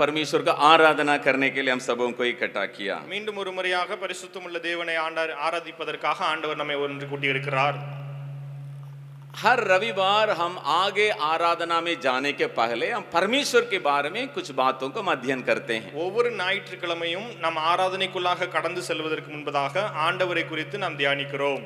परमेश्वर का आराधना करने के लिए हम सबों को इकट्ठा किया மீண்டும் ஒரு முறையாக பரிசுத்தமுள்ள தேவனை ஆண்டார் ஆராதிப்பதற்காக ஆண்டவர் நம்மை ஒன்று கூட்டியிருக்கிறார் हर रविवार हम आगे आराधना में जाने के पहले हम परमेश्वर के बारे में कुछ बातों को हम अध्ययन करते हैं ஒவ்வொரு ஞாயிற்றுக்கிழமையும் நம் ஆராதனைக்குள்ளாக கடந்து செல்வதற்கு முன்பதாக ஆண்டவரை குறித்து நாம் தியானிக்கிறோம்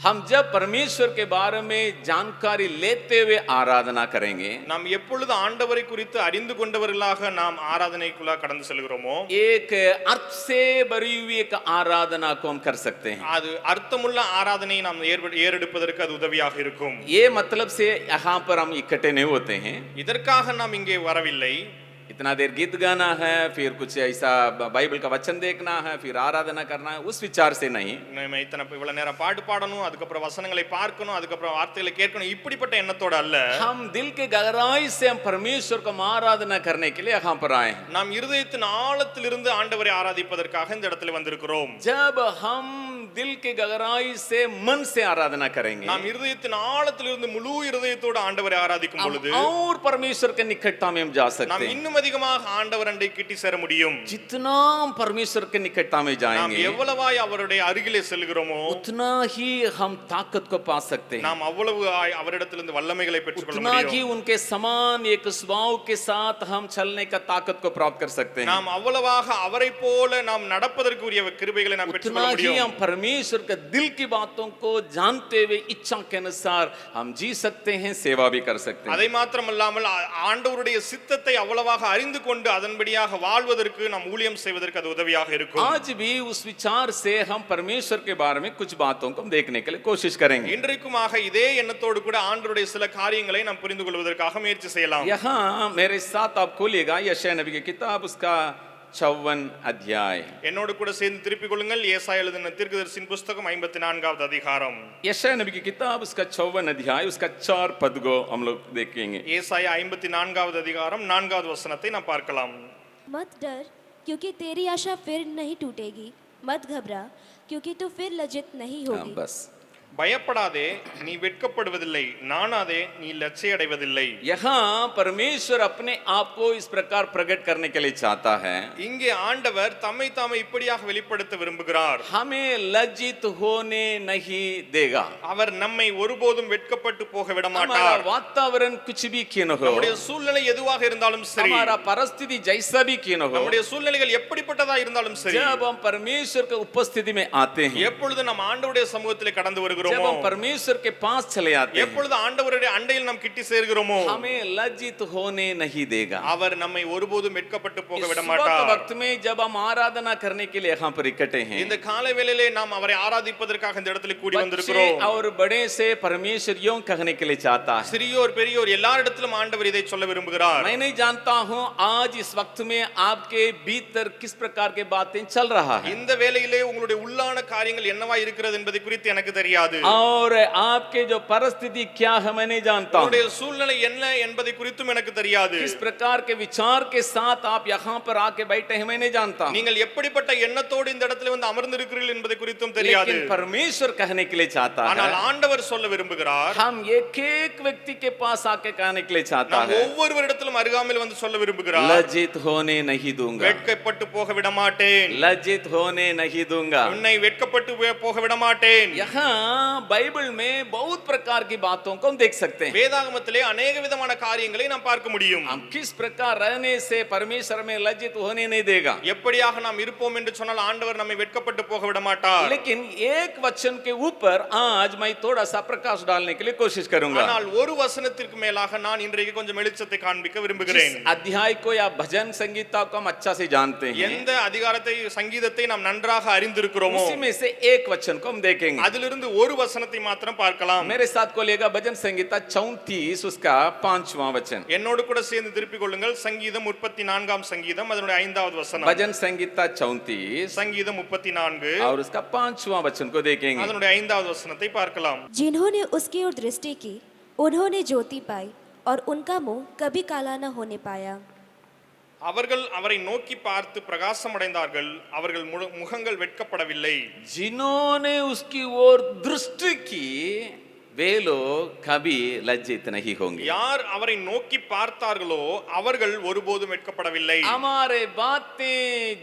हम जब परमेश्वर के बारे में जानकारी लेते हुए आराधना करेंगे நாம் எப்பொழுது ஆண்டவரை குறித்து அறிந்து கொண்டவர்களாக நாம் ஆராதனைக்குள்ளாக கடந்து செல்கிறோமோ एक अर्थ से भरी हुई एक आराधना को हम कर सकते हैं அது அர்த்தமுள்ள ஆராதனையை நாம் ஏற்ப- ஏறெடுப்பதற்கு அது உதவியாக இருக்கும் ये मतलब से यहाँ पर हम इकट्ठे नहीं होते हैं இதற்காக நாம் இங்கே வரவில்லை इतना देर गीत गाना है फिर कुछ ऐसा बाइबल का वचन देखना है फिर आराधना करना है उस विचार से नहीं நம்ம இத்தனை இவ்வளவு நேரம் பாட்டு பாடணும் அதுக்கப்புறம் வசனங்களை பார்க்கணும் அதுக்கப்புறம் வார்த்தைகளை கேட்கணும் இப்படிப்பட்ட எண்ணத்தோட அல்ல हम दिल के गहराई से हम परमेश्वर को हम आराधना करने के लिए यहाँ पर आए हैं நாம் இருதயத்தின் ஆழத்திலிருந்து ஆண்டவரை ஆராதிப்பதற்காக இந்த இடத்துல வந்திருக்கிறோம் जब हम दिल के गहराई से मन से आराधना करेंगे நாம் இருதயத்தின் ஆழத்திலிருந்து முழு இருதயத்தோடு ஆண்டவரை ஆராதிக்கும் हम பொழுது और परमेश्वर के निकटता में हम जा நாம் सकते हैं இன்னும் அதிகமாக ஆண்டவர் அண்டை கிட்டி சேர முடியும் जितना हम परमेश्वर के निकटता में நாம் जाएंगे எவ்வளவாய் அவருடைய அருகிலே செல்கிறோமோ उतना ही हम ताकत को पा सकते हैं நாம் அவ்வளவு ஆய் அவரிடத்திலிருந்து வல்லமைகளை பெற்றுக்கொள்ள उतना ही முடியும் उनके समान एक स्वभाव के साथ हम चलने का ताकत को प्राप्त कर सकते हैं நாம் அவ்வளவாக அவரை போல நாம் நடப்பதற்குரிய கிருபைகளை நாம் उतना பெற்றுக்கொள்ள ही முடியும் हम परमेश्वर के दिल की बातों को जानते हुए इच्छा के अनुसार हम जी सकते हैं सेवा भी कर सकते हैं அதை மாத்திரமல்லாமல் ஆ- ஆண்டவருடைய சித்தத்தை அவ்வளவாக அறிந்து கொண்டு அதன்படியாக வாழ்வதற்கு நாம் ஊழியம் செய்வதற்கு அது உதவியாக இருக்கும் आज भी उस विचार से हम परमेश्वर के बारे में कुछ बातों को हम देखने के लिए कोशिश करेंगे இன்றைக்குமாக இதே எண்ணத்தோடு கூட ஆண்டவருடைய சில காரியங்களை நாம் புரிந்து கொள்வதற்காக முயற்சி செய்யலாம் यहाँ मेरे साथ आप खोलिएगा यशय नबी की किताब उसका चौवन अध्याय என்னோடு கூட சேர்ந்து திருப்பிக் கொள்ளுங்கள் ஏசா எழுதின தீர்க்கதரிசின் புஸ்தகம் ஐம்பத்தி நான்காவது அதிகாரம் यशय नबी की किताब उसका चौवन अध्याय उसका चार पद को हम लोग देखेंगे ஏசாயா ஐம்பத்தி நான்காவது அதிகாரம் நான்காவது வசனத்தை நாம் பார்க்கலாம் मत डर क्योंकि तेरी आशा फिर नहीं टूटेगी मत घबरा क्योंकि तू फिर लज्जित नहीं हाँ, होगी बस பயப்படாதே நீ வெட்கப்படுவதில்லை நானாதே நீ லட்சியடைவதில்லை यहाँ परमेश्वर अपने आप को इस प्रकार प्रकट करने के लिए चाहता है இங்கே ஆண்டவர் தம்மை தாமே இப்படியாக வெளிப்படுத்த விரும்புகிறார் हमें लज्जित होने नहीं देगा அவர் நம்மை ஒருபோதும் வெட்கப்பட்டு போக விட हमारा மாட்டார் वातावरण कुछ भी क्यों न हो நம்முடைய சூழ்நிலை எதுவாக இருந்தாலும் சரி हमारा परिस्थिति जैसा भी क्यों न हो நம்முடைய சூழ்நிலைகள் எப்படிப்பட்டதா இருந்தாலும் சரி जब हम परमेश्वर के उपस्थिति में आते हैं எப்பொழுது நாம் ஆண்டவருடைய சமூகத்திலே கடந்து जब வருகிறோமோ हम परमेश्वर के पास चले आते हैं எப்பொழுது ஆண்டவருடைய அண்டையில் நாம் கிட்டி சேர்கிறோமோ हमें लज्जित होने नहीं देगा அவர் நம்மை ஒருபோதும் வெட்கப்பட்டு போக इस விட वक्त மாட்டார் वक्त में जब हम आराधना करने के लिए यहाँ पर इकट्ठे हैं இந்த காலை வேளையிலே நாம் அவரை ஆராதிப்பதற்காக இந்த இடத்துல கூடி बच्चे வந்திருக்கிறோம் और बड़े से परमेश्वर यूं कहने के लिए चाहता है சிறியோர் பெரியோர் எல்லாரிடத்திலும் ஆண்டவர் இதை சொல்ல விரும்புகிறார் मैं नहीं जानता हूं आज इस वक्त में आपके भीतर किस प्रकार के बातें चल रहा है இந்த வேளையிலே உங்களுடைய உள்ளான காரியங்கள் என்னவா இருக்கிறது என்பதை குறித்து எனக்கு தெரியாது और आपके जो परिस्थिति क्या है मैं नहीं जानता हूं உங்களுடைய சூழ்நிலை என்ன என்பதை குறித்தும் எனக்கு தெரியாது किस प्रकार के विचार के साथ आप यहाँ पर आके बैठे हैं मैं नहीं जानता हूं। நீங்கள் எப்படிப்பட்ட எண்ணத்தோடு இந்த இடத்துல வந்து அமர்ந்திருக்கிறீர்கள் என்பதை குறித்தும் தெரியாது लेकिन परमेश्वर कहने के लिए चाहता ஆனால் है ஆண்டவர் சொல்ல விரும்புகிறார் हम एक एक व्यक्ति के पास आके कहने के लिए चाहता நாம் है ஒவ்வொருவரிடத்திலும் அருகாமையில் வந்து சொல்ல விரும்புகிறார் लज्जित होने नहीं दूंगा வெட்கப்பட்டு போக விட மாட்டேன் लज्जित होने नहीं दूंगा உன்னை வெட்கப்பட்டு வே- போக விட மாட்டேன் यहाँ बाइबल में बहुत प्रकार की बातों को हम देख सकते हैं வேதாகமத்திலே அநேக விதமான காரியங்களை நாம் பார்க்க முடியும் हम किस प्रकार रहने से परमेश्वर में लज्जित होने नहीं देगा எப்படியாக நாம் இருப்போம் என்று சொன்னால் ஆண்டவர் நம்மை வெட்கப்பட்டு போக விட மாட்டார் लेकिन एक वचन के ऊपर आज मैं थोड़ा सा प्रकाश डालने के लिए कोशिश करूंगा ஆனால் ஒரு வசனத்திற்கு மேலாக நான் இன்றைக்கு கொஞ்சம் வெளிச்சத்தை காண்பிக்க விரும்புகிறேன் जिस अध्याय को या भजन संगीता को हम अच्छा से जानते हैं எந்த அதிகாரத்தை சங்கீதத்தை நாம் நன்றாக அறிந்திருக்கிறோமோ उसी में से एक वचन को हम देखेंगे அதிலிருந்து ஒரு வசனத்தை மாத்திரம் பார்க்கலாம் मेरे साथ को लेगा भजन संगीता चौतीस उसका पांचवा वचन என்னோடு கூட சேர்ந்து திருப்பிக் கொள்ளுங்கள் சங்கீதம் முப்பத்தி நான்காம் சங்கீதம் அதனுடைய ஐந்தாவது வசனம் भजन संगीता चौतीस சங்கீதம் முப்பத்தி நான்கு और उसका पांचवा वचन को देखेंगे அதனுடைய ஐந்தாவது வசனத்தை பார்க்கலாம் जिन्होंने उसकी ओर दृष्टि की उन्होंने ज्योति पाई और उनका मुंह कभी काला न होने पाया அவர்கள் அவரை நோக்கி பார்த்து பிரகாசம் அடைந்தார்கள் அவர்கள் முழு- முகங்கள் வெட்கப்படவில்லை जिन्होंने उसकी ओर दृष्टि की வேலோ கபி லஜ்ஜித் நகி ஹோங்கி. யார் அவரை நோக்கி பார்த்தார்களோ அவர்கள் ஒருபோதும் வெட்கப்படவில்லை. அமாரே பாத்தே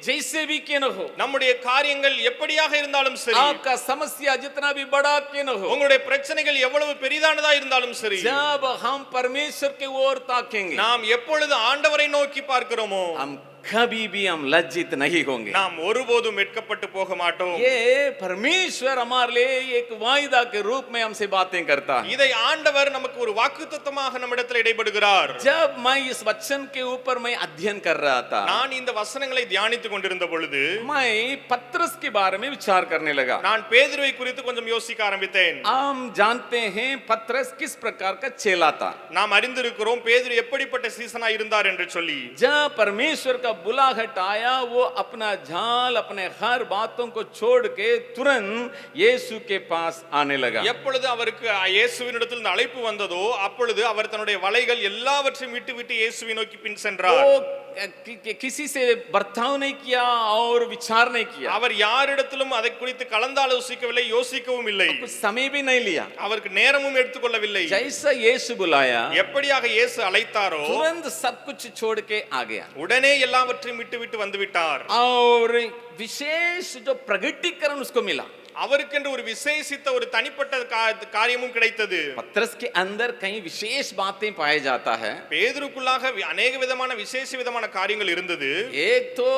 ஜெய்சே வி கேனஹோ நம்முடைய காரியங்கள் எப்படியாக இருந்தாலும் சரி. ஆப்கா சமஸ்யா ஜித்னா பி படா கேனஹோ உங்களுடைய பிரச்சனைகள் எவ்வளவு பெரிதானதா இருந்தாலும் சரி. ஜாப் ஹம் பரமேஸ்வர் கே ஓர் தாக்கேங்க. நாம் எப்பொழுது ஆண்டவரை நோக்கி பார்க்கிறோமோ ஹம் கபீபி லஜ்ஜித் நகி நாம் ஒருபோதும் வெட்கப்பட்டு போக மாட்டோம். ஏ பரமேஸ்வர் அமார்லே ஏக் வாய்தா கே ரூப் மே ஹம்சே பாத்தேன் கர்த்தா. இதை ஆண்டவர் நமக்கு ஒரு வாக்குத்தத்தமாக நம்மிடத்தில் இடைபடுகிறார். ஜப் மை இஸ் வச்சன் கே ஊப்பர் மை அத்யன் கர் ரஹா தா நான் இந்த வசனங்களை தியானித்துக் கொண்டிருந்த பொழுது மை பத்ரஸ் கே பாரே மே விசார் கர்னே லகா. நான் பேதுருவை குறித்து கொஞ்சம் யோசிக்க ஆரம்பித்தேன். ஆம் ஜான்தே ஹே பத்ரஸ் கிஸ் பிரகார் கா சேலா தா நாம் அறிந்திருக்கிறோம் பேதுரு எப்படிப்பட்ட சீசனா இருந்தார் என்று சொல்லி. ஜ பரமேஸ்வர் கா बुलाहट आया वो अपना झाल अपने हर बातों को छोड़ के तुरंत यीशु के पास आने लगा எப்பொழுது அவருக்கு இயேசுவினிடத்தில் இந்த அழைப்பு வந்ததோ அப்பொழுது அவர் தன்னுடைய வலைகள் எல்லாவற்றையும் விட்டு விட்டு இயேசுவை நோக்கி பின் சென்றார் वो कि- कि- किसी से बर्ताव नहीं किया और विचार नहीं किया அவர் யாரிடத்திலும் அதை குறித்து கலந்தாலோசிக்கவில்லை யோசிக்கவும் இல்லை कुछ समय भी नहीं लिया அவருக்கு நேரமும் எடுத்துக்கொள்ளவில்லை जैसा यीशु बुलाया எப்படியாக இயேசு அழைத்தாரோ तुरंत सब कुछ छोड़ के आ गया உடனே எல்லாவற்றையும் விட்டு விட்டு வந்து விட்டார் और विशेष जो प्रगटीकरण उसको मिला அவருக்கென்று ஒரு விசேஷித்த ஒரு தனிப்பட்ட கா- காரியமும் கிடைத்தது पत्रस के अंदर कहीं विशेष बातें पाया जाता है பேதுருக்குள்ளாக வி- அநேக விதமான விசேஷ விதமான காரியங்கள் இருந்தது एक तो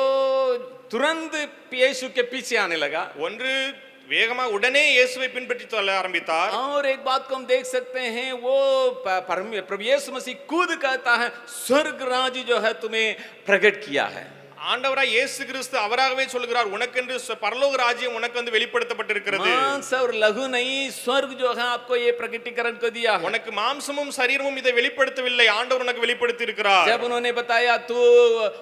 तुरंत यीशु के पीछे आने लगा ஒன்று வேகமா உடனே இயேசுவை பின்பற்றி செல்ல ஆரம்பித்தார் और एक बात को हम देख सकते हैं वो प- परम- प्रभु यीशु मसीह खुद कहता है स्वर्ग राज्य जो है तुम्हें प्रकट किया है ஆண்டவராய் இயேசு கிறிஸ்து அவராகவே சொல்கிறார் உனக்கென்று ச- பரலோக ராஜ்யம் உனக்கு வந்து வெளிப்படுத்தப்பட்டிருக்கிறது मांस और लघु नहीं स्वर्ग जो है आपको ये प्रकटीकरण को दिया है உனக்கு மாம்சமும் சரீரமும் இதை வெளிப்படுத்தவில்லை ஆண்டவர் உனக்கு வெளிப்படுத்தி இருக்கிறார் जब उन्होंने बताया तू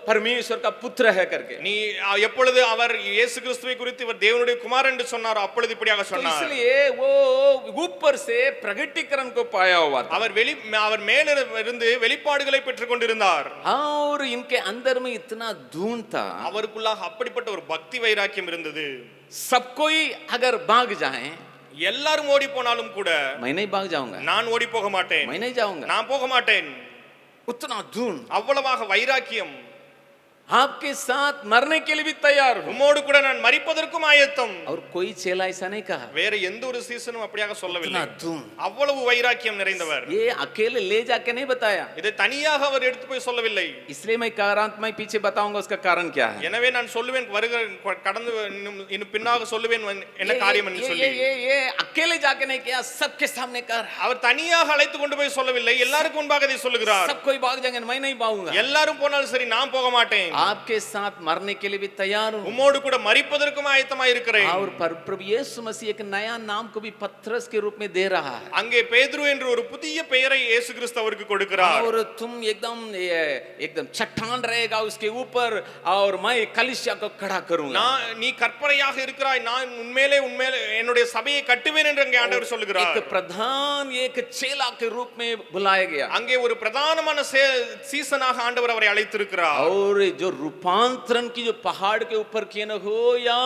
परमेश्वर का पुत्र है करके நீ அ, எப்பொழுது அவர் இயேசு கிறிஸ்துவை குறித்து இவர் தேவனுடைய குமார் என்று சொன்னார் அப்பொழுது இப்படியாக तो சொன்னார் इसलिए वो ऊपर से प्रगटीकरण को पाया हुआ था அவர் வெளி அவர் மேலிருந்து வெளிப்பாடுகளை பெற்றுக் கொண்டிருந்தார் और इनके अंदर में इतना धून था அவருக்குள்ளாக அப்படிப்பட்ட ஒரு பக்தி வைராக்கியம் இருந்தது सब कोई अगर भाग जाए எல்லாரும் ஓடி போனாலும் கூட मैं नहीं भाग जाऊंगा நான் ஓடி போக மாட்டேன் मैं नहीं जाऊंगा நான் போக மாட்டேன் उतना धून அவ்வளவாக வைராக்கியம் आपके साथ मरने के लिए भी तैयार हूं உம்மோடு கூட நான் மரிப்பதற்கும் ஆயத்தம் और कोई चेला ऐसा नहीं कहा வேற எந்த ஒரு சீசனும் அப்படியாக சொல்லவில்லை इतना धून அவ்வளவு வைராக்கியம் நிறைந்தவர் ये अकेले ले जाके नहीं बताया இதை தனியாக அவர் எடுத்து போய் சொல்லவில்லை इसलिए मैं कारांत में पीछे बताऊंगा उसका कारण क्या है எனவே நான் சொல்லுவேன் வருகிற கடந்து இன்னும் இன்னும் பின்னாக சொல்லுவேன் என்ன ये, காரியம் என்று ये, சொல்லி ये, ये, ये अकेले जाके नहीं किया सबके सामने कर அவர் தனியாக அழைத்து கொண்டு போய் சொல்லவில்லை எல்லாருக்கும் முன்பாக இதை சொல்லுகிறார் सब कोई भाग जाएंगे मैं नहीं भागूंगा எல்லாரும் போனாலும் சரி நான் போக மாட்டேன் आपके साथ मरने के लिए भी तैयार हूं உம்மோடு கூட மரிப்பதற்கும் ஆயத்தமாய் இருக்கிறேன் और पर प्रभु यीशु मसीह एक नया नाम को भी पत्थरस के रूप में दे रहा है அங்கே பேதுரு என்று ஒரு புதிய பெயரை இயேசு கிறிஸ்து அவருக்கு கொடுக்கிறார் और तुम एकदम ये, एकदम चट्टान रहेगा उसके ऊपर और मैं कलिसिया को खड़ा करूंगा நான் நீ கற்பனையாக இருக்கிறாய் நான் உண்மையிலே உண்மையிலே என்னுடைய சபையை கட்டுவேன் என்று அங்கே ஆண்டவர் சொல்லுகிறார் एक प्रधान एक चेला के रूप में बुलाया गया அங்கே ஒரு பிரதானமான சே- சீசனாக ஆண்டவர் அவரை அழைத்திருக்கிறார் और जो रूपांतरण की जो पहाड़ के ऊपर किए न हो या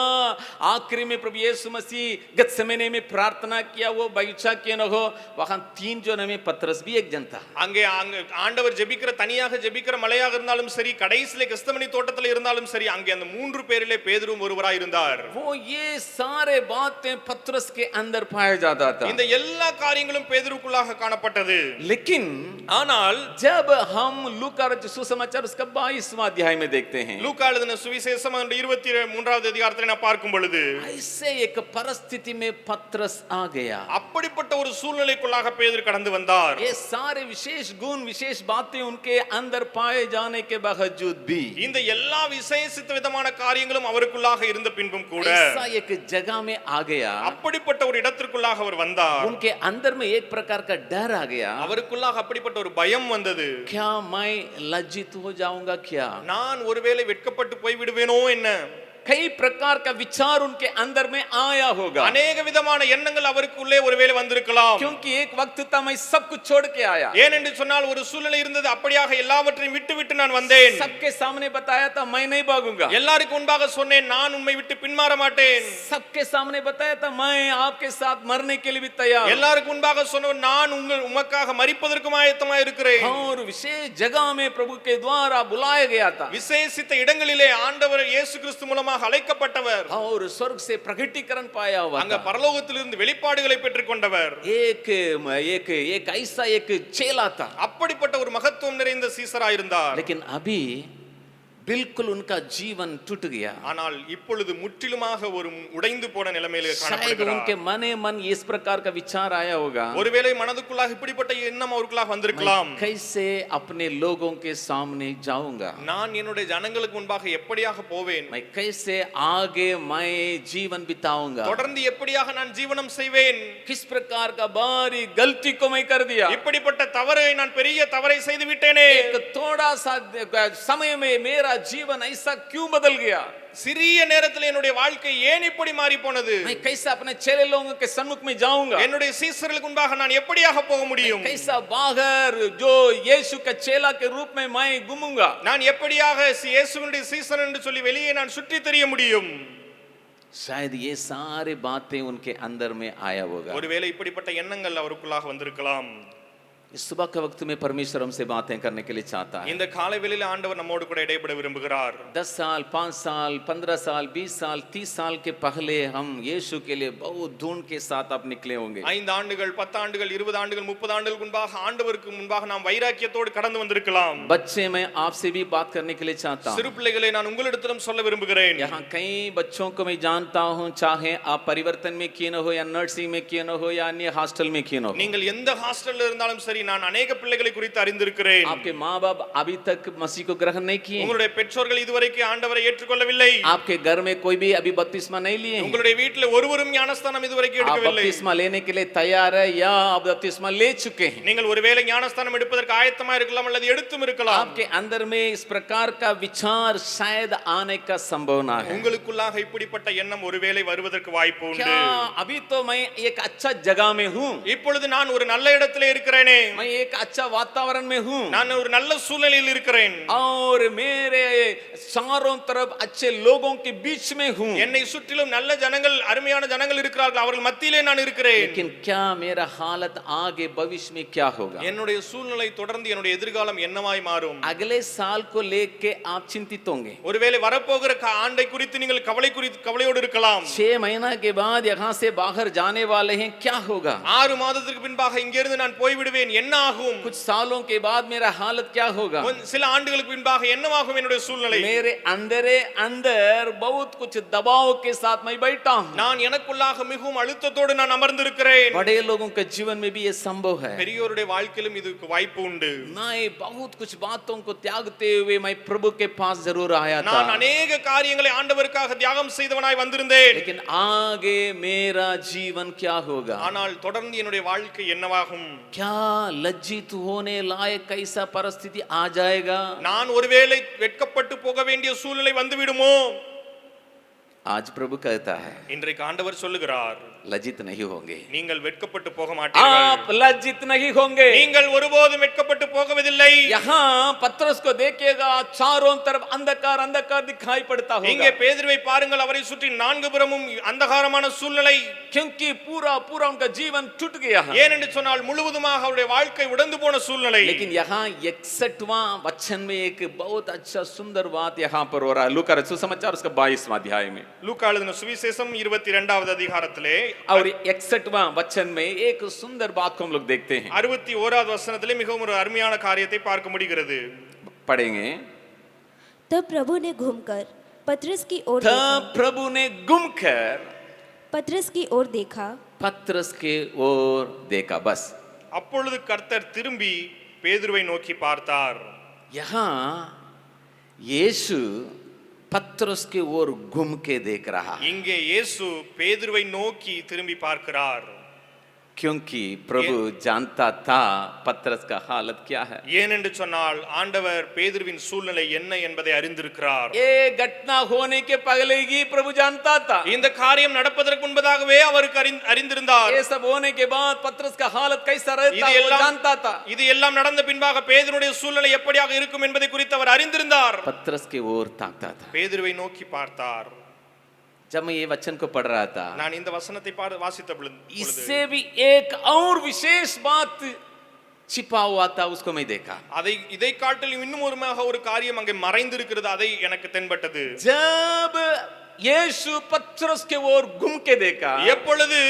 आखिरी में प्रभु यीशु मसीह गत्समने में प्रार्थना किया वो बगीचा किए न हो वहां तीन जो में पत्रस भी एक जन था அங்கே அங்க ஆண்டவர் ஜெபிக்கிற தனியாக ஜெபிக்கிற மலையாக இருந்தாலும் சரி கடைசியில கிறிஸ்தமணி தோட்டத்தில் இருந்தாலும் சரி அங்கே அந்த மூன்று பேரிலே பேதுரும் ஒருவராய் இருந்தார் वो ये सारे बातें पत्रस के अंदर पाया जाता था இந்த எல்லா காரியங்களும் பேதுருக்குள்ளாக காணப்பட்டது लेकिन ஆனால் जब हम लूका रचित सुसमाचार उसका बाईसवा अध्याय में देखते हैं லூக்கா எழுதின சுவிசேஷம் அதனுடைய இருபத்தி மூன்றாவது அதிகாரத்தில் நான் பார்க்கும் பொழுது ऐसे एक परिस्थिति में पत्रस आ गया அப்படிப்பட்ட ஒரு சூழ்நிலைக்குள்ளாக பேதுரு கடந்து வந்தார் ये सारे विशेष गुण विशेष बातें उनके अंदर पाए जाने के बावजूद भी இந்த எல்லா விசேஷித்த விதமான காரியங்களும் அவருக்குள்ளாக இருந்த பின்பும் கூட ऐसा एक जगह में आ गया அப்படிப்பட்ட ஒரு இடத்திற்குள்ளாக அவர் வந்தார் उनके अंदर में एक प्रकार का डर आ गया அவருக்குள்ளாக அப்படிப்பட்ட ஒரு பயம் வந்தது क्या मैं लज्जित हो जाऊंगा क्या நான் ஒருவேளை வெட்கப்பட்டு போய் விடுவேனோ என்ன? कई प्रकार का विचार उनके अंदर में आया होगा அநேக விதமான எண்ணங்கள் அவருக்குள்ளே ஒருவேளை வந்திருக்கலாம் क्योंकि एक वक्त था मैं सब कुछ छोड़ के आया ஏனென்று சொன்னால் ஒரு சூழ்நிலை இருந்தது அப்படியாக எல்லாவற்றையும் விட்டு விட்டு நான் வந்தேன் सबके सामने बताया था मैं नहीं भागूंगा எல்லாருக்கும் முன்பாக சொன்னேன் நான் உண்மை விட்டு பின்மாற மாட்டேன் सबके सामने बताया था मैं आपके साथ मरने के लिए भी तैयार हूं। எல்லாருக்கும் முன்பாக சொன்னவன் நான் உங்கள் உமக்காக மறிப்பதற்கும் ஆயத்தமா இருக்கிறேன் और विशेष जगह में प्रभु के द्वारा बुलाया गया था விசேஷித்த இடங்களிலே ஆண்டவர் இயேசு கிறிஸ்து மூலமாக அழைக்கப்பட்டவர் और स्वर्ग से प्रकटीकरण पाया हुआ அங்க था பரலோகத்திலிருந்து வெளிப்பாடுகளை பெற்றுக்கொண்டவர் एक एक एक ऐसा एक चेला था அப்படிப்பட்ட ஒரு மகத்துவம் நிறைந்த சீசராயிருந்தார் लेकिन अभी बिल्कुल उनका जीवन टूट गया ஆனால் இப்பொழுது முற்றிலுமாக ஒரு உடைந்து போன நிலைமையில शायद காணப்படுகிறார் उनके मने मन इस प्रकार का विचार आया होगा ஒருவேளை மனதுக்குள்ளாக இப்படிப்பட்ட எண்ணம் அவருக்குள்ளாக வந்திருக்கலாம் मैं कैसे अपने लोगों के सामने जाऊंगा நான் என்னுடைய ஜனங்களுக்கு முன்பாக எப்படியாக போவேன் मैं कैसे आगे मैं जीवन बिताऊंगा தொடர்ந்து எப்படியாக நான் ஜீவனம் செய்வேன் किस प्रकार का भारी गलती को मैं कर दिया இப்படிப்பட்ட தவறை நான் பெரிய தவறை செய்து விட்டேனே एक थोड़ा सा समय में मेरा जीवन ऐसा क्यों बदल गया சிறிய நேரத்தில் என்னுடைய வாழ்க்கை ஏன் இப்படி மாறி போனது मैं कैसे अपने चेले लोगों के सन्मुख में जाऊंगा என்னுடைய சீசர்களுக்கு முன்பாக நான் எப்படியாக போக முடியும் कैसा बाहर जो यीशु का चेला के रूप में मैं घूमूंगा நான் எப்படியாக இயேசுவினுடைய சீசன் என்று சொல்லி வெளியே நான் சுற்றி தெரிய முடியும் शायद ये सारे बातें उनके अंदर में आया होगा ஒருவேளை இப்படிப்பட்ட எண்ணங்கள் அவருக்குள்ளாக வந்திருக்கலாம் इस सुबह के वक्त में परमेश्वर हमसे बातें करने के लिए चाहता है இந்த காலை வேளையில ஆண்டவர் நம்மோடு கூட இடைப்பட விரும்புகிறார் दस साल पाँच साल पंद्रह साल बीस साल तीस साल के पहले हम यीशु के लिए बहुत धून के साथ आप निकले होंगे ஐந்து ஆண்டுகள் பத்து ஆண்டுகள் இருபது ஆண்டுகள் முப்பது ஆண்டுகளுக்கு முன்பாக ஆண்டவருக்கு முன்பாக நாம் வைராக்கியத்தோடு கடந்து வந்திருக்கலாம் बच्चे मैं आपसे भी बात करने के लिए चाहता हूँ சிறு பிள்ளைகளை நான் உங்களிடத்திலும் சொல்ல விரும்புகிறேன் यहाँ कई बच्चों को मैं जानता हूँ चाहे आप परिवर्तन में किए न हो या नर्सिंग में किए न हो या अन्य हॉस्टल में किए न हो நீங்கள் எந்த ஹாஸ்டல்ல இருந்தாலும் சரி நான் அநேக பிள்ளைகளை குறித்து அறிந்திருக்கிறேன் आपके माँ बाप अभी तक मसीह को ग्रहण नहीं किए உங்களுடைய பெற்றோர்கள் இதுவரைக்கும் ஆண்டவரை ஏற்றுக்கொள்ளவில்லை आपके घर में कोई भी अभी बपतिस्मा नहीं लिए हैं। உங்களுடைய வீட்டில் ஒருவரும் ஞானஸ்தானம் இதுவரைக்கும் आप எடுக்கவில்லை बपतिस्मा लेने के लिए तैयार है या आप बपतिस्मा ले चुके हैं நீங்கள் ஒருவேளை ஞானஸ்தானம் எடுப்பதற்கு ஆயத்தமா இருக்கலாம் அல்லது எடுத்தும் இருக்கலாம் आपके अंदर में इस प्रकार का विचार शायद आने का संभावना है உங்களுக்குள்ளாக இப்படிப்பட்ட எண்ணம் ஒருவேளை வருவதற்கு வாய்ப்பு உண்டு क्या अभी तो मैं एक अच्छा जगह में हूँ இப்பொழுது நான் ஒரு நல்ல இடத்திலே இருக்கிறேனே मैं एक अच्छा वातावरण में हूँ நான் ஒரு நல்ல சூழ்நிலையில் இருக்கிறேன் और मेरे चारों तरफ अच्छे लोगों के बीच में हूँ என்னை சுற்றிலும் நல்ல ஜனங்கள் அருமையான ஜனங்கள் இருக்கிறார்கள் அவர்கள் மத்தியிலே நான் இருக்கிறேன் लेकिन क्या मेरा हालत आगे भविष्य में क्या होगा என்னுடைய சூழ்நிலை தொடர்ந்து என்னுடைய எதிர்காலம் என்னவாய் மாறும் अगले साल को लेके आप चिंतित होंगे ஒருவேளை வரப்போகிற க- ஆண்டை குறித்து நீங்கள் கவலை குறித்து கவலையோடு இருக்கலாம் छह महीना के बाद यहाँ से बाहर जाने वाले हैं क्या होगा ஆறு மாதத்திற்கு பின்பாக இங்கிருந்து நான் போய்விடுவேன் என்ன ஆகும் कुछ सालों के बाद मेरा हालत क्या होगा கொஞ்ச- சில ஆண்டுகளுக்கு பின்பாக என்னவாகும் என்னுடைய சூழ்நிலை मेरे अंदरे अंदर बहुत कुछ दबाव के साथ मैं बैठा हूँ நான் எனக்குள்ளாக மிகவும் அழுத்தத்தோடு நான் அமர்ந்திருக்கிறேன் बड़े लोगों के जीवन में भी ये संभव है பெரியோருடைய வாழ்க்கையிலும் இதுக்கு வாய்ப்பு உண்டு मैं बहुत कुछ बातों को त्यागते हुए मैं प्रभु के पास जरूर आया நான் था அநேக காரியங்களை ஆண்டவருக்காக தியாகம் செய்தவனாய் வந்திருந்தேன் लेकिन आगे मेरा जीवन क्या होगा ஆனால் தொடர்ந்து என்னுடைய வாழ்க்கை என்னவாகும் क्या லஜ்ஜித் ஹோனே லாயக் கைசா பரஸ்திதி ஆ ஜாயேகா. நான் ஒருவேளை வெட்கப்பட்டு போக வேண்டிய சூழ்நிலை வந்துவிடுமோ? ஆஜ் பிரபு கருத்தா இன்றைக்கு ஆண்டவர் சொல்லுகிறார் लज्जित नहीं होंगे நீங்கள் வெட்கப்பட்டு போக மாட்டீர்கள் आप लज्जित नहीं होंगे நீங்கள் ஒருபோதும் வெட்கப்பட்டு போகவதில்லை यहाँ पत्रस को देखिएगा चारों तरफ अंधकार अंधकार दिखाई पड़ता இங்கே होगा பேதுருவை பாருங்கள் அவரை சுற்றி நான்கு புறமும் அந்தகாரமான சூழ்நிலை क्योंकि पूरा पूरा उनका जीवन टूट गया है ஏனென்று சொன்னால் முழுவதுமாக அவருடைய வாழ்க்கை உடந்து போன சூழ்நிலை लेकिन यहाँ इकसठवां वचन में एक बहुत अच्छा सुंदर बात यहाँ पर हो रहा है लूका सुसमाचार उसका बाईसवा अध्याय में லூக்கா எழுதின சுவிசேஷம் இருபத்தி இரண்டாவது அதிகாரத்திலே और इकसठवां वचन में एक सुंदर बात को हम लोग देखते हैं அறுபத்தி ஓராவது வசனத்திலே மிகவும் ஒரு அருமையான காரியத்தை பார்க்க முடிகிறது पढ़ेंगे तब प्रभु ने घूमकर पत्रस की ओर देखा तब प्रभु ने गुम कर पत्रस की ओर देखा पत्रस के ओर देखा बस அப்பொழுது கர்த்தர் திரும்பி பேதுருவை நோக்கி பார்த்தார் यहाँ यीशु பத்ரஸ் ஒரு கும்கே தேக் இங்கே இயேசு பேதுருவை நோக்கி திரும்பி பார்க்கிறார். கியோங்கி பிரபு ஜான்தா தா பத்ரஸ் கா ஹாலத் கியா ஹை ஏனென்று சொன்னால் ஆண்டவர் பேதுருவின் சூழ்நிலை என்ன என்பதை அறிந்திருக்கிறார். ஏ கட்னா ஹோனே கே பகலே பிரபு ஜான்தா தா இந்த காரியம் நடப்பதற்கு முன்பதாகவே அவருக்கு அறிந்திருந்தார். ஏ சப் ஹோனே கே பாத் பத்ரஸ் கா ஹாலத் கை ரஹதா இது எல்லாம் ஜான்தா தா இது எல்லாம் நடந்த பின்பாக பேதுருடைய சூழ்நிலை எப்படியாக இருக்கும் என்பதை குறித்து அவர் அறிந்திருந்தார். பத்ரஸ் கே ஓர் தாக்தா பேதுருவை நோக்கி பார்த்தார். जब मैं ये वचन को पढ़ रहा था நான் இந்த வசனத்தை பாடு வாசித்த பொழுது பொழுது इससे भी एक और विशेष बात छिपा हुआ था उसको मैं देखा அதை இதை காட்டிலும் இன்னும் ஒருமாக ஒரு காரியம் அங்கே மறைந்திருக்கிறது அதை எனக்கு தென்பட்டது जब यीशु पत्रस के ओर घूम के देखा எப்பொழுது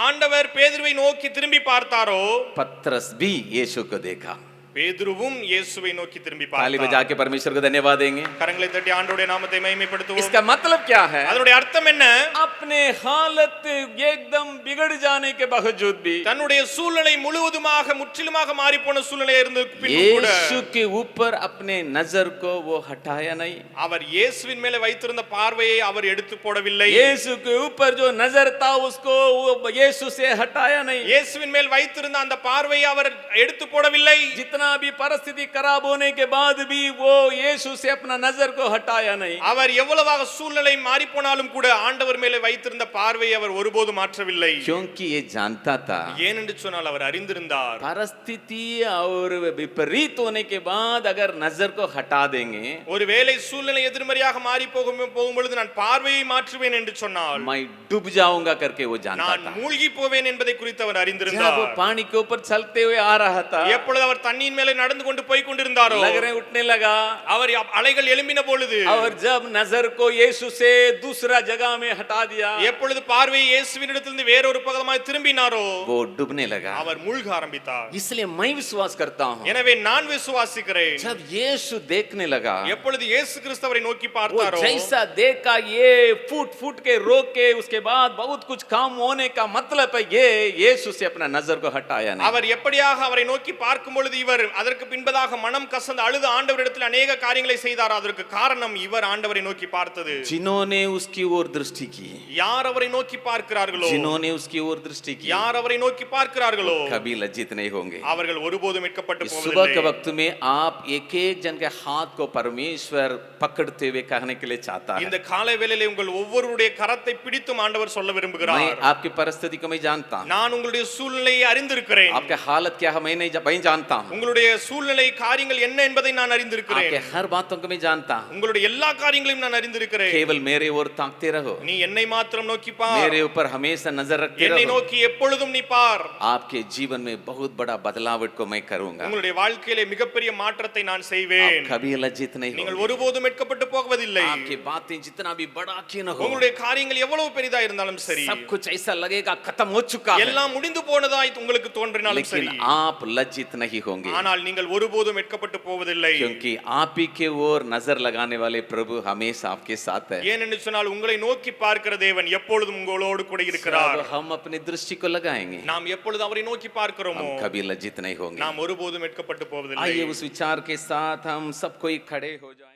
ஆண்டவர் பேதுருவை நோக்கி திரும்பி பார்த்தாரோ पत्रस भी यीशु को देखा பேதுருவும் இயேசுவை நோக்கி திரும்பி ताली बजा பார்த்தார் के परमेश्वर को धन्यवाद देंगे கரங்களை தட்டி ஆண்டோடைய நாமத்தை மகிமைப்படுத்துவோம் इसका मतलब क्या है அதனுடைய அர்த்தம் என்ன अपने हालत एकदम बिगड़ जाने के बावजूद भी தன்னுடைய சூழ்நிலை முழுவதுமாக முற்றிலுமாக மாறி போன சூழ்நிலை இருந்த பின்பும் கூட यीशु के ऊपर अपने नजर को वो हटाया नहीं அவர் இயேசுவின் மேலே வைத்திருந்த பார்வையை அவர் எடுத்து போடவில்லை यीशु के ऊपर जो नजर था उसको वो यीशु से हटाया नहीं இயேசுவின் மேல் வைத்திருந்த அந்த பார்வையை அவர் எடுத்து போடவில்லை जितना भी परिस्थिति खराब होने के बाद भी वो यीशु से अपना नजर को हटाया नहीं அவர் எவ்வளவாக சூழ்நிலை மாறி போனாலும் கூட ஆண்டவர் மேலே வைத்திருந்த பார்வையை அவர் ஒருபோதும் மாற்றவில்லை क्योंकि ये जानता था ஏனென்று சொன்னால் அவர் அறிந்திருந்தார் परिस्थिति और विपरीत होने के बाद अगर नजर को हटा देंगे ஒருவேளை சூழ்நிலை எதிர்மறையாக மாறி போகும் போகும் பொழுது நான் பார்வையை மாற்றுவேன் என்று சொன்னால் मैं डूब जाऊंगा करके वो जानता நான் था மூழ்கி போவேன் என்பதை குறித்து அவர் जब அறிந்திருந்தார் वो पानी के ऊपर चलते हुए आ रहा था எப்பொழுது அவர் தண்ணீர் மேலே நடந்து கொண்டு போய் கொண்டிருந்தாரோ लग रहे उठने लगा அவர் அலைகள் எழும்பின பொழுது और जब नजर को यीशु से दूसरा जगह में हटा दिया எப்பொழுது பார்வையை இயேசுவினிடத்திலிருந்து வேறொரு பக்கமாய் திரும்பினாரோ वो डूबने लगा அவர் மூழ்க ஆரம்பித்தார் इसलिए मैं विश्वास करता हूँ எனவே நான் விசுவாசிக்கிறேன் जब यीशु देखने लगा எப்பொழுது இயேசு கிறிஸ்தவரை நோக்கி वो பார்த்தாரோ जैसा देखा ये फूट फूट के रोक के उसके बाद बहुत कुछ काम होने का मतलब है ये यीशु से अपना नजर को हटाया नहीं அவர் எப்படியாக அவரை நோக்கி பார்க்கும் பொழுது இவர் அதற்கு பின்பதாக மனம் கசந்து அழுது ஆண்டவரிடத்தில் அநேக காரியங்களை செய்தார் அதற்கு காரணம் இவர் ஆண்டவரை நோக்கி பார்த்தது जिन्होंने उसकी ओर दृष्टि की யார் அவரை நோக்கி பார்க்கிறார்களோ जिन्होंने उसकी ओर दृष्टि की யார் அவரை நோக்கி பார்க்கிறார்களோ कभी लज्जित नहीं होंगे அவர்கள் ஒருபோதும் மீட்கப்பட்டு इस सुबह के போவதில்லை वक्त में आप एक एक जन के हाथ को परमेश्वर पकड़ते हुए कहने के लिए चाहता है இந்த காலை வேளையிலே உங்கள் ஒவ்வொருவருடைய கரத்தை பிடித்தும் ஆண்டவர் சொல்ல मैं விரும்புகிறார் आपकी परिस्थिति को मैं जानता हूँ நான் உங்களுடைய சூழ்நிலையை அறிந்திருக்கிறேன் आपके हालत क्या है मैं नहीं जा- मैं जानता हूँ உங்களுடைய சூழ்நிலை காரியங்கள் என்ன என்பதை நான் அறிந்திருக்கிறேன் आपके हर बातों को मैं जानता हूँ உங்களுடைய எல்லா காரியங்களையும் நான் அறிந்திருக்கிறேன் केवल मेरे ओर ताकते रहो நீ என்னை மாத்திரம் நோக்கி பார் मेरे ऊपर हमेशा नजर रखते என்னை रहो நோக்கி எப்பொழுதும் நீ பார் आपके जीवन में बहुत बड़ा बदलाव को मैं करूंगा உங்களுடைய வாழ்க்கையிலே மிகப்பெரிய மாற்றத்தை நான் आप செய்வேன் कभी लज्जित नहीं நீங்கள் होंगे ஒருபோதும் மீட்கப்பட்டு போவதில்லை आपकी बातें जितना भी बड़ा क्यों न हो உங்களுடைய காரியங்கள் எவ்வளவு பெரிதா இருந்தாலும் சரி सब कुछ ऐसा लगेगा खत्म हो चुका है எல்லாம் முடிந்து போனதாய் உங்களுக்கு தோன்றினாலும் लेकिन சரி आप लज्जित नहीं होंगे ஆனால் நீங்கள் ஒருபோதும் மீட்கப்பட்டு போவதில்லை क्योंकि आप ही के ओर नजर लगाने वाले प्रभु हमेशा आपके साथ है ஏனென்று சொன்னால் உங்களை நோக்கி பார்க்கிற தேவன் எப்பொழுதும் உங்களோடு கூட இருக்கிறார் अब हम अपनी दृष्टि को लगाएंगे நாம் எப்பொழுது அவரை நோக்கி பார்க்கிறோமோ हम कभी लज्जित नहीं होंगे நாம் ஒருபோதும் மீட்கப்பட்டு போவதில்லை आइए उस विचार के साथ हम सब कोई खड़े हो जाएंगे